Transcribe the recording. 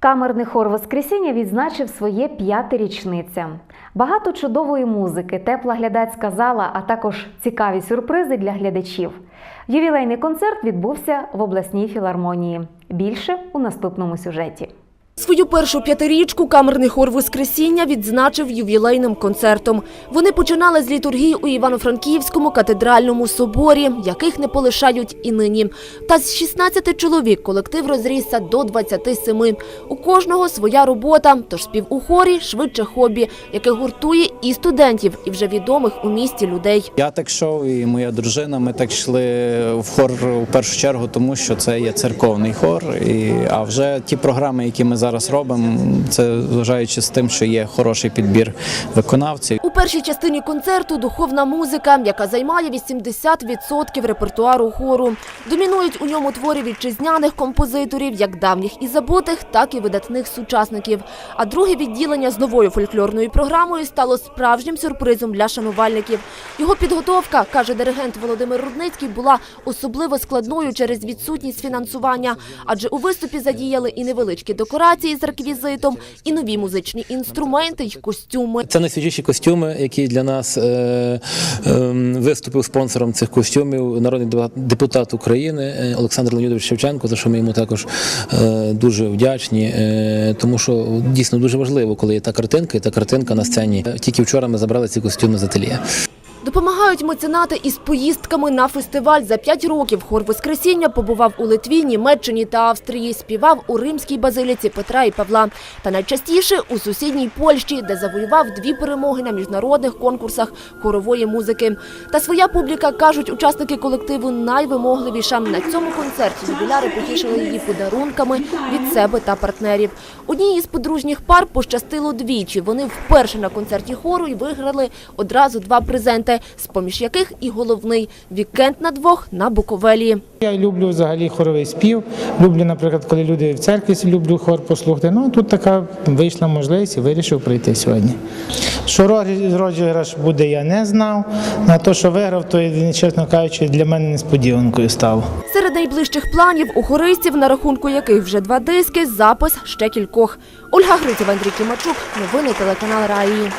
Камерний хор Воскресіння відзначив своє п'яте річниця. Багато чудової музики, тепла глядацька зала, а також цікаві сюрпризи для глядачів. Ювілейний концерт відбувся в обласній філармонії. Більше у наступному сюжеті. Свою першу п'ятирічку камерний хор Воскресіння відзначив ювілейним концертом. Вони починали з літургії у Івано-Франківському катедральному соборі, яких не полишають і нині. Та з 16 чоловік колектив розрісся до 27. У кожного своя робота, тож спів у хорі швидше хобі, яке гуртує і студентів, і вже відомих у місті людей. Я так йшов, і моя дружина. Ми так йшли в хор у першу чергу, тому що це є церковний хор. А вже ті програми, які ми зараз робимо, це зважаючи з тим, що є хороший підбір виконавців. У першій частині концерту духовна музика, яка займає 80% репертуару хору. Домінують у ньому твори вітчизняних композиторів, як давніх і забутих, так і видатних сучасників. А друге відділення з новою фольклорною програмою стало справжнім сюрпризом для шанувальників. Його підготовка, каже диригент Володимир Рудницький, була особливо складною через відсутність фінансування, адже у виступі задіяли і невеличкі декорації з реквізитом, і нові музичні інструменти й костюми. Це найсвіжіші костюми, які для нас е, е, виступив спонсором цих костюмів народний депутат- депутат України е, Олександр Леонідович Шевченко, за що ми йому також е, дуже вдячні, е, тому що дійсно дуже важливо, коли є та картинка, і та картинка на сцені. Тільки вчора ми забрали ці костюми з ательє. Допомагають меценати із поїздками на фестиваль. За п'ять років хор Воскресіння побував у Литві, Німеччині та Австрії. Співав у римській базиліці Петра і Павла. Та найчастіше у сусідній Польщі, де завоював дві перемоги на міжнародних конкурсах хорової музики. Та своя публіка, кажуть учасники колективу, найвимогливіша. На цьому концерті юбіляри потішили її подарунками від себе та партнерів. Одній із подружніх пар пощастило двічі. Вони вперше на концерті хору і виграли одразу два презенти, з-поміж яких і головний – вікенд на двох на Буковелі. Я люблю взагалі хоровий спів. Люблю, наприклад, коли люди в церкві люблю хор послухати. Ну тут така вийшла можливість і вирішив прийти сьогодні. Що розіграш буде, я не знав. На те, що виграв, то чесно кажучи, для мене несподіванкою стало. Серед найближчих планів у хористів, на рахунку яких вже два диски, запис ще кількох. Ольга Гриців, Андрій Кімачук. Новини телеканал Раї.